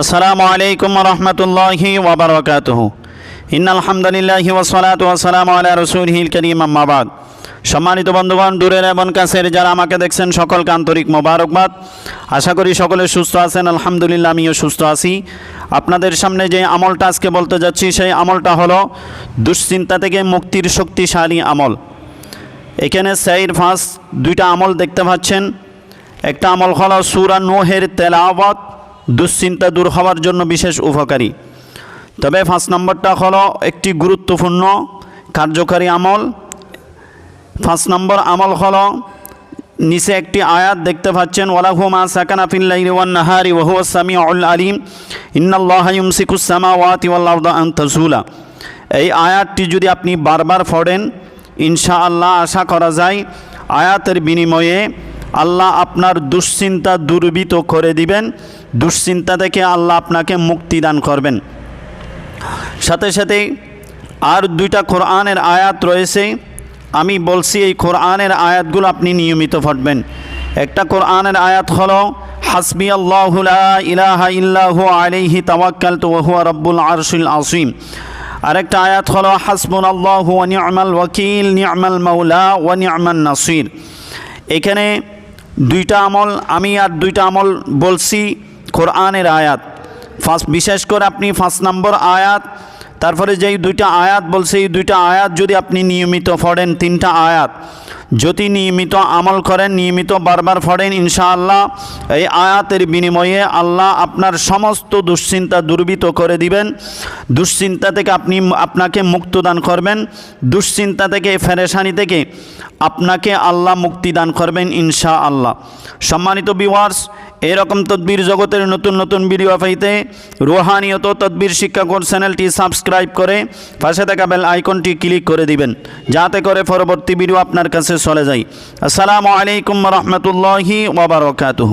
আসসালামু আলাইকুম রহমতুল্লাহি ওবরকাতহ ইন আলহামদুলিল্লাহি ওসলাত ওয়াসালাম আলা রসুলহিল করিম আম্মাবাদ সম্মানিত বন্ধুগণ, দূরের এবং কাছের যারা আমাকে দেখছেন, সকলকে আন্তরিক মোবারকবাদ। আশা করি সকলে সুস্থ আছেন, আলহামদুলিল্লাহ, আমিও সুস্থ আছি। আপনাদের সামনে যে আমলটা আজকে বলতে যাচ্ছি, সেই আমলটা হলো দুশ্চিন্তা থেকে মুক্তির শক্তিশালী আমল। এখানে সাইর ফাঁস দুইটা আমল দেখতে পাচ্ছেন। একটা আমল হলো সুরা নোহের তেলাওয়াত দুশ্চিন্তা দূর হওয়ার জন্য বিশেষ উপকারী। তবে পাঁচ নম্বরটা হলো একটি গুরুত্বপূর্ণ কার্যকারী আমল। পাঁচ নম্বর আমল হলো নিচে একটি আয়াত দেখতে পাচ্ছেন, ওয়ালাহু মা সাকানা ফিল্লাইলি আলিম, ইন্নাল্লাহা ইউমসিকুস সামাওয়াতি এই আয়াতটি যদি আপনি বারবার পড়েন, ইনশাআল্লাহ আশা করা যায় আয়াতের বিনিময়ে আল্লাহ আপনার দুশ্চিন্তা দুর্বৃত করে দিবেন। দুশ্চিন্তা থেকে আল্লাহ আপনাকে মুক্তি দান করবেন। সাথে সাথে আর দুইটা কোরআনের আয়াত রয়েছে। আমি বলছি, এই কোরআনের আয়াতগুলো আপনি নিয়মিত পড়বেন। একটা কোরআনের আয়াত হলো, হাসবি আল্লাহ ইলাহা ইল্লাহু ওয়া হুয়া রাব্বুল আরশিল আসিম আরেকটা আয়াত হলো হাসবুন আল্লাহ ওয়া নি'মাল ওয়াকিল, নি'মাল মাওলা ওয়া নি'মান নাসির। এখানে দুইটা আমল আমি আর দুইটা আমল বলছি কোরআনের আয়াত। ফার্স্ট, বিশেষ করে আপনি ফার্স্ট নম্বর আয়াত, তারপরে যেই দুইটা আয়াত বলছে, এই দুইটা আয়াত যদি আপনি নিয়মিত পড়েন, তিনটা আয়াত। যদি নিয়মিত আমল করেন, নিয়মিত বারবার পড়েন, ইনশাআল্লাহ এই আয়াতের বিনিময়ে আল্লাহ আপনার সমস্ত দুশ্চিন্তা দুর্বৃত করে দিবেন। দুশ্চিন্তা থেকে আপনি আপনাকে মুক্ত দান করবেন। দুশ্চিন্তা থেকে, ফেরেশানি থেকে আপনাকে আল্লাহ মুক্তি দান করবেন ইনশা আল্লাহ সম্মানিত বিওয়ার্স এরকম তদ্বির জগতের নতুন নতুন ভিডিও পাইতে রোহানিয়ত তদ্বির শিক্ষাকর চ্যানেলটি সাবস্ক্রাইব করে পাশে থাকা বেল আইকনটি ক্লিক করে দিবেন। যাতে করে পরবর্তী ভিডিও আপনার কাছে চলে যাই। আসসালামু আলাইকুম রহমতুল্লাহি ওবরাকাতুহু